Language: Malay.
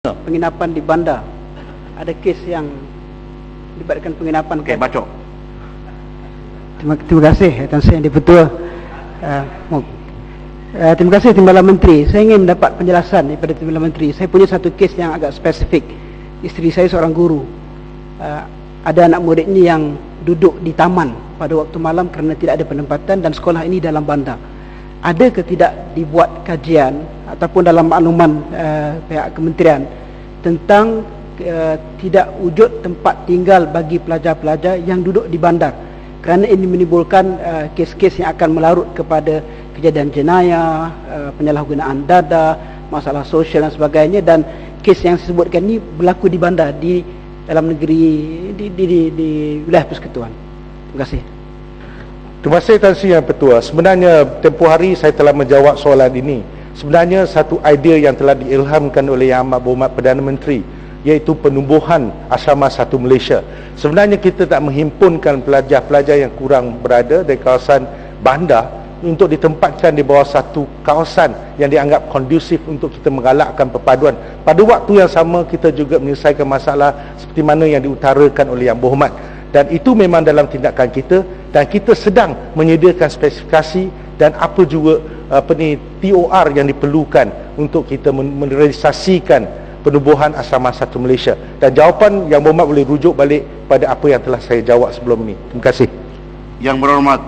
penginapan di bandar. Ada kes yang melibatkan penginapan. Okey, bacok. Terima, terima kasih Tuan Sri Yang Dipertua. Uh, Mok. uh, terima kasih Timbalan Menteri. Saya ingin mendapat penjelasan daripada Timbalan Menteri. Saya punya satu kes yang agak spesifik. Isteri saya seorang guru. Uh, ada anak muridnya yang duduk di taman pada waktu malam kerana tidak ada penempatan dan sekolah ini dalam bandar. Ada ke tidak dibuat kajian ataupun dalam makluman uh, pihak kementerian tentang uh, tidak wujud tempat tinggal bagi pelajar-pelajar yang duduk di bandar kerana ini menimbulkan uh, kes-kes yang akan melarut kepada kejadian jenayah, uh, penyalahgunaan dada, masalah sosial dan sebagainya dan kes yang saya sebutkan ini berlaku di bandar di dalam negeri di di di, di wilayah persekutuan. Terima kasih. Terima kasih Tan Sri Yang Petua. Sebenarnya tempoh hari saya telah menjawab soalan ini. Sebenarnya satu idea yang telah diilhamkan oleh Yang Amat Berhormat Perdana Menteri iaitu penubuhan asrama satu Malaysia. Sebenarnya kita tak menghimpunkan pelajar-pelajar yang kurang berada di kawasan bandar untuk ditempatkan di bawah satu kawasan yang dianggap kondusif untuk kita menggalakkan perpaduan. Pada waktu yang sama kita juga menyelesaikan masalah seperti mana yang diutarakan oleh Yang Berhormat dan itu memang dalam tindakan kita dan kita sedang menyediakan spesifikasi dan apa juga apa ni TOR yang diperlukan untuk kita merealisasikan penubuhan asrama satu Malaysia. Dan jawapan yang berhormat boleh rujuk balik pada apa yang telah saya jawab sebelum ini. Terima kasih. Yang berhormat